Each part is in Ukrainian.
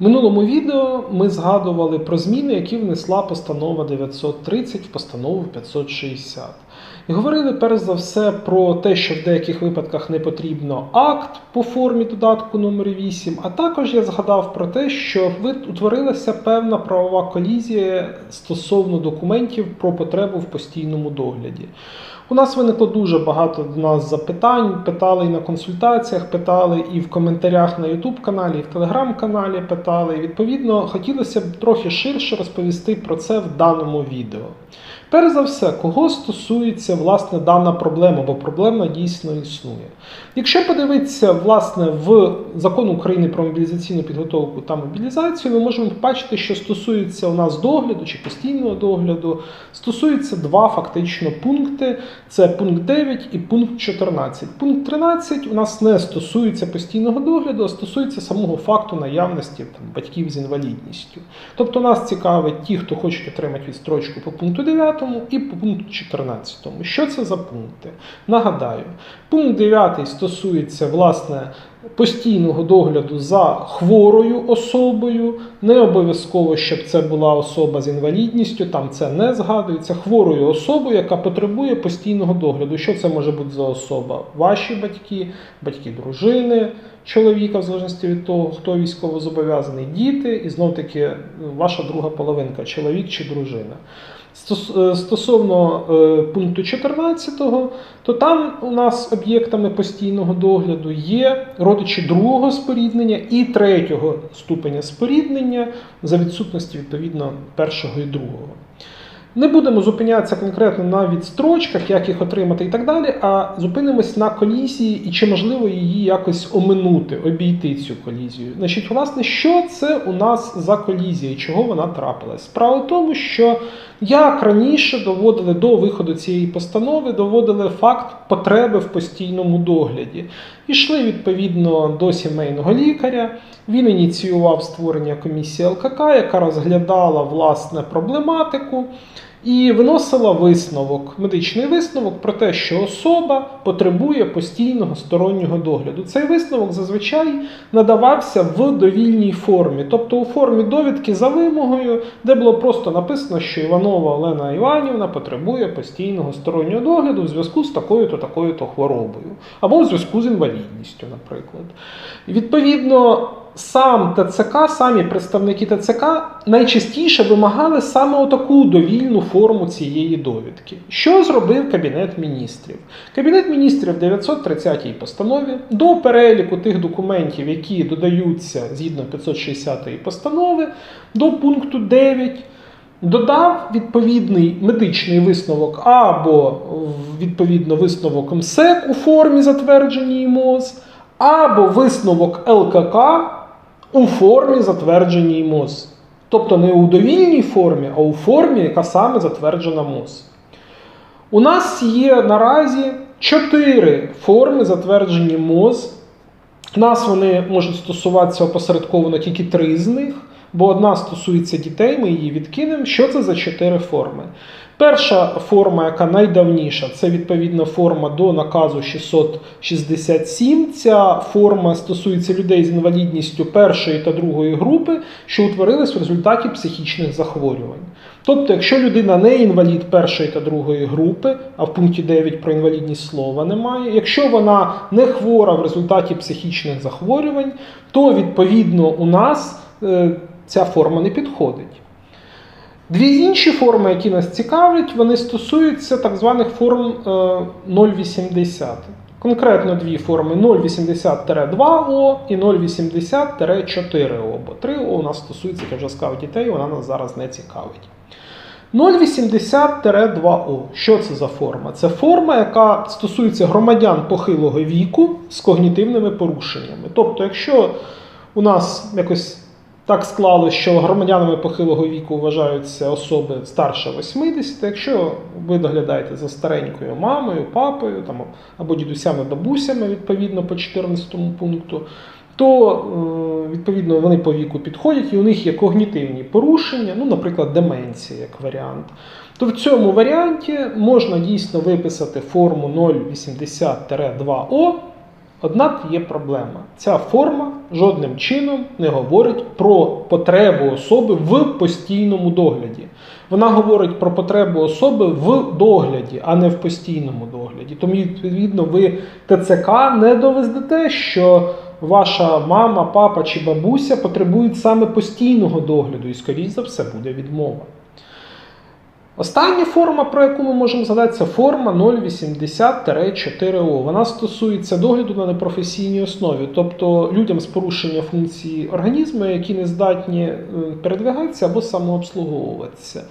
Минулому відео ми згадували про зміни, які внесла постанова 930 в постанову 560. І говорили перш за все про те, що в деяких випадках не потрібно акт по формі додатку номер 8, а також я згадав про те, що утворилася певна правова колізія стосовно документів про потребу в постійному догляді. У нас виникло дуже багато до нас запитань. Питали і на консультаціях, питали і в коментарях на YouTube каналі, і в Telegram каналі питали. І відповідно хотілося б трохи ширше розповісти про це в даному відео. Перш за все, кого стосується власне дана проблема, бо проблема дійсно існує. Якщо подивитися власне в закон України про мобілізаційну підготовку та мобілізацію, ми можемо побачити, що стосується у нас догляду чи постійного догляду, стосується два фактично пункти: це пункт 9 і пункт 14. Пункт 13 у нас не стосується постійного догляду, а стосується самого факту наявності там, батьків з інвалідністю. Тобто нас цікавить ті, хто хочуть отримати відстрочку по пункту 9 і по пункту 14. Що це за пункти? Нагадаю, пункт 9 стосується власне постійного догляду за хворою особою. Не обов'язково, щоб це була особа з інвалідністю, там це не згадується. Хворою особою, яка потребує постійного догляду. Що це може бути за особа? Ваші батьки, батьки дружини, чоловіка, в залежності від того, хто військовозобов'язаний, діти, і знов таки ваша друга половинка, чоловік чи дружина. Е, Стосовно е, пункту 14, то там у нас об'єктами постійного догляду є родичі другого споріднення і третього ступеня споріднення за відсутності відповідно першого і другого. Не будемо зупинятися конкретно на відстрочках, як їх отримати і так далі, а зупинимось на колізії і чи можливо її якось оминути, обійти цю колізію. Значить, власне, що це у нас за колізія і чого вона трапилась? Справа в тому, що як раніше доводили до виходу цієї постанови, доводили факт потреби в постійному догляді. Ішли відповідно до сімейного лікаря. Він ініціював створення комісії ЛКК, яка розглядала власне проблематику і виносила висновок, медичний висновок про те, що особа потребує постійного стороннього догляду. Цей висновок зазвичай надавався в довільній формі, тобто у формі довідки за вимогою, де було просто написано, що Іванова Олена Іванівна потребує постійного стороннього догляду в зв'язку з такою-то такою-то хворобою, або в зв'язку з інвалідністю, наприклад. І, Відповідно, сам ТЦК, самі представники ТЦК найчастіше вимагали саме отаку довільну форму цієї довідки. Що зробив Кабінет міністрів? Кабінет міністрів в 930 постанові до переліку тих документів, які додаються згідно 560 постанови, до пункту 9. Додав відповідний медичний висновок або відповідно висновок МСЕК у формі затвердженій МОЗ, або висновок ЛКК у формі затвердженій МОЗ. Тобто не у довільній формі, а у формі, яка саме затверджена МОЗ. У нас є наразі чотири форми затверджені МОЗ. У нас вони можуть стосуватися опосередковано тільки три з них, бо одна стосується дітей, ми її відкинемо. Що це за чотири форми? Перша форма, яка найдавніша, це відповідна форма до наказу 667. Ця форма стосується людей з інвалідністю першої та другої групи, що утворились в результаті психічних захворювань. Тобто, якщо людина не інвалід першої та другої групи, а в пункті 9 про інвалідність слова немає, якщо вона не хвора в результаті психічних захворювань, то відповідно у нас е, ця форма не підходить. Дві інші форми, які нас цікавлять, вони стосуються так званих форм е, 0,80. Конкретно дві форми 0,80-2О і 0,80-4О. Бо 3О у нас стосується, як я вже сказав, дітей, вона нас зараз не цікавить. 0,80-2О. Що це за форма? Це форма, яка стосується громадян похилого віку з когнітивними порушеннями. Тобто, якщо у нас якось так склалося, що громадянами похилого віку вважаються особи старше 80, якщо ви доглядаєте за старенькою мамою, папою там, або дідусями, бабусями, відповідно по 14 пункту, то е, відповідно вони по віку підходять і у них є когнітивні порушення, ну, наприклад, деменція як варіант. То в цьому варіанті можна дійсно виписати форму 080-2О Однак є проблема. Ця форма жодним чином не говорить про потребу особи в постійному догляді. Вона говорить про потребу особи в догляді, а не в постійному догляді. Тому, відповідно, ви ТЦК не довездете, що ваша мама, папа чи бабуся потребують саме постійного догляду, і, скоріш за все, буде відмова. Остання форма, про яку ми можемо згадати, це форма 080-4О. Вона стосується догляду на непрофесійній основі, тобто людям з порушенням функції організму, які не здатні е, передвигатися або самообслуговуватися.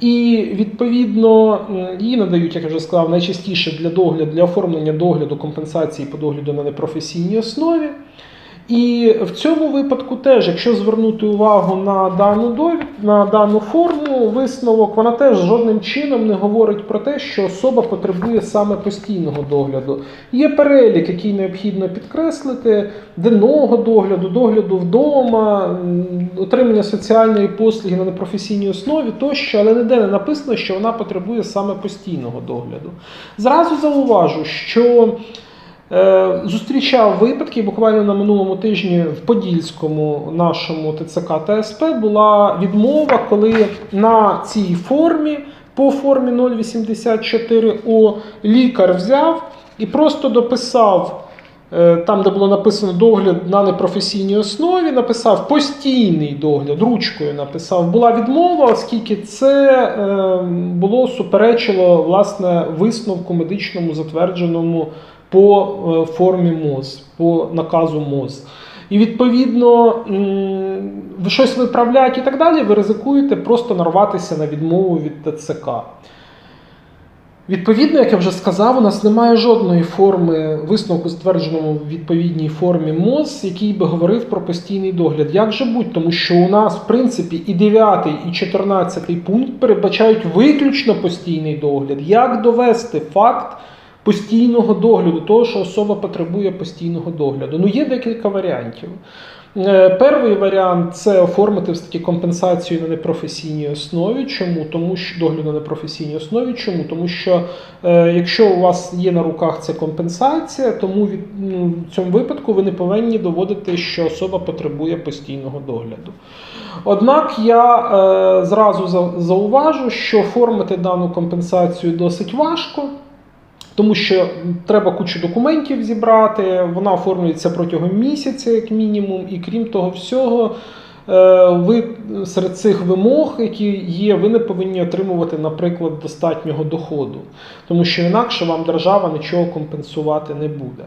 І відповідно її надають, як я вже сказав, найчастіше для догляду, для оформлення догляду компенсації по догляду на непрофесійній основі. І в цьому випадку теж, якщо звернути увагу на дану довід, на дану форму, висновок, вона теж жодним чином не говорить про те, що особа потребує саме постійного догляду. Є перелік, який необхідно підкреслити, денного догляду, догляду вдома, отримання соціальної послуги на непрофесійній основі тощо, але ніде не написано, що вона потребує саме постійного догляду. Зразу зауважу, що Зустрічав випадки буквально на минулому тижні в Подільському нашому ТЦК та СП була відмова, коли на цій формі по формі 084О лікар взяв і просто дописав. е, Там, де було написано догляд на непрофесійній основі, написав постійний догляд, ручкою написав. Була відмова, оскільки це е, було суперечило власне висновку медичному затвердженому по е, формі МОЗ, по наказу МОЗ. І відповідно ви щось виправляєте і так далі, ви ризикуєте просто нарватися на відмову від ТЦК. Відповідно, як я вже сказав, у нас немає жодної форми висновку, затвердженому в відповідній формі МОЗ, який би говорив про постійний догляд. Як же будь, тому що у нас, в принципі, і 9, і 14 пункт передбачають виключно постійний догляд. Як довести факт постійного догляду, того, що особа потребує постійного догляду? Ну, є декілька варіантів. Е, Перший варіант це оформити все таки компенсацію на непрофесійній основі. Чому? Тому що догляд на непрофесійній основі. Чому? Тому що е, якщо у вас є на руках ця компенсація, тому від, ну, в цьому випадку ви не повинні доводити, що особа потребує постійного догляду. Однак я е, зразу зауважу, що оформити дану компенсацію досить важко. Тому що треба кучу документів зібрати, вона оформлюється протягом місяця, як мінімум, і крім того всього, е, ви серед цих вимог, які є, ви не повинні отримувати, наприклад, достатнього доходу, тому що інакше вам держава нічого компенсувати не буде.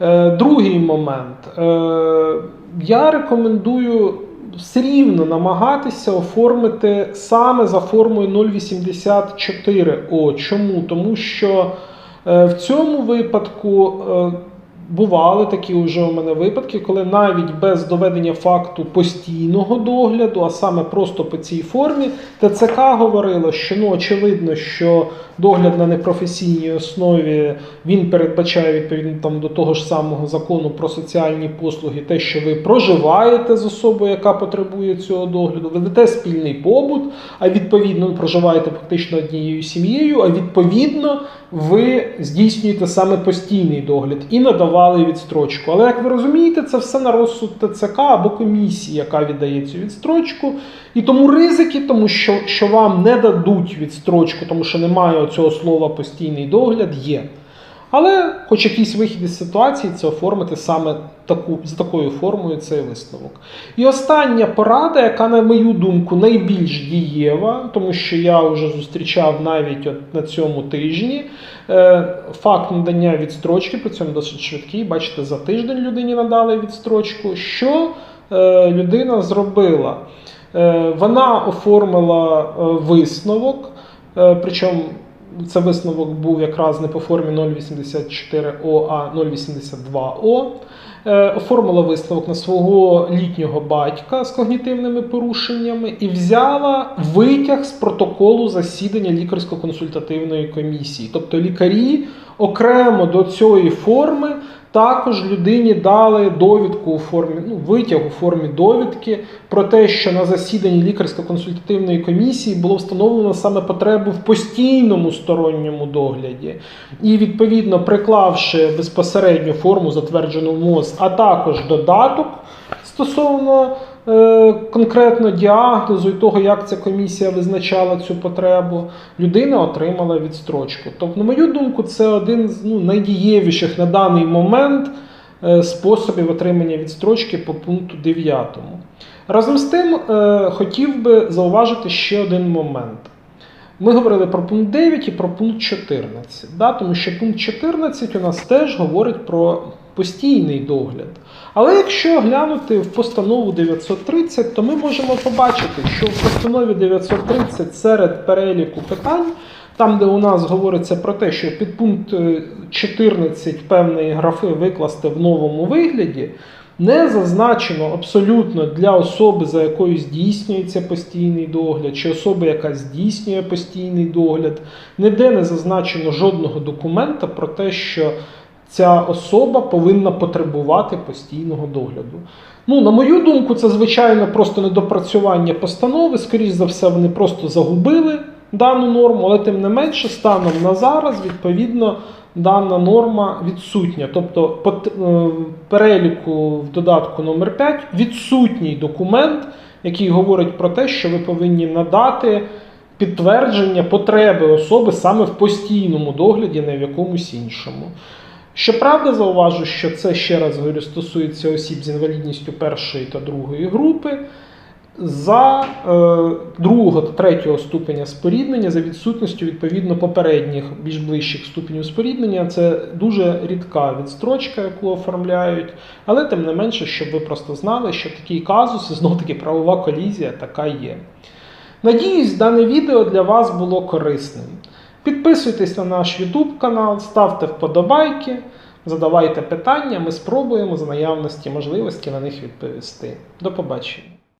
Е, Другий момент. Е, Я рекомендую все рівно намагатися оформити саме за формою 084О. Чому? Тому що в цьому випадку е, бували такі вже у мене випадки, коли навіть без доведення факту постійного догляду, а саме просто по цій формі, ТЦК говорило, що ну очевидно, що догляд на непрофесійній основі він передбачає відповідно там до того ж самого закону про соціальні послуги, те, що ви проживаєте з особою, яка потребує цього догляду, ведете спільний побут, а відповідно ви проживаєте фактично однією сім'єю, а відповідно ви здійснюєте саме постійний догляд і надавали відстрочку. Але як ви розумієте, це все на розсуд ТЦК або комісії, яка віддає цю відстрочку. І тому ризики, тому що, що вам не дадуть відстрочку, тому що немає цього слова постійний догляд, є. Але хоч якийсь вихід із ситуації, це оформити саме таку, за такою формою цей висновок. І остання порада, яка, на мою думку, найбільш дієва, тому що я вже зустрічав навіть от на цьому тижні е, факт надання відстрочки, при цьому досить швидкий. Бачите, за тиждень людині надали відстрочку. Що е, людина зробила? Е, Вона оформила висновок, причому це висновок був якраз не по формі 084О, а 082О. Е, Оформила висновок на свого літнього батька з когнітивними порушеннями і взяла витяг з протоколу засідання лікарсько-консультативної комісії. Тобто лікарі окремо до цієї форми Також людині дали довідку у формі, ну, витяг у формі довідки про те, що на засіданні лікарсько-консультативної комісії було встановлено саме потребу в постійному сторонньому догляді. І відповідно приклавши безпосередню форму затверджену МОЗ, а також додаток стосовно конкретно діагнозу і того, як ця комісія визначала цю потребу, людина отримала відстрочку. Тобто, на мою думку, це один з ну, найдієвіших на даний момент е, способів отримання відстрочки по пункту 9. Разом з тим, е, хотів би зауважити ще один момент. Ми говорили про пункт 9 і про пункт 14, да? тому що пункт 14 у нас теж говорить про постійний догляд. Але якщо глянути в постанову 930, то ми можемо побачити, що в постанові 930 серед переліку питань, там, де у нас говориться про те, що підпункт е, 14 певної графи викласти в новому вигляді, не зазначено абсолютно для особи, за якою здійснюється постійний догляд, чи особи, яка здійснює постійний догляд, ніде не зазначено жодного документа про те, що ця особа повинна потребувати постійного догляду. Ну, на мою думку, це звичайно просто недопрацювання постанови. Скоріше за все, вони просто загубили дану норму, але тим не менше, станом на зараз, відповідно, дана норма відсутня. Тобто, по е, переліку в додатку номер 5 відсутній документ, який говорить про те, що ви повинні надати підтвердження потреби особи саме в постійному догляді, не в якомусь іншому. Щоправда, зауважу, що це ще раз говорю, стосується осіб з інвалідністю першої та другої групи. За е, другого та третього ступеня споріднення, за відсутністю відповідно попередніх більш ближчих ступенів споріднення, це дуже рідка відстрочка, яку оформляють. Але тим не менше, щоб ви просто знали, що такий казус, і знов таки правова колізія така є. Надіюсь, дане відео для вас було корисним. Підписуйтесь на наш YouTube канал, ставте вподобайки, задавайте питання, ми спробуємо з наявності можливості на них відповісти. До побачення.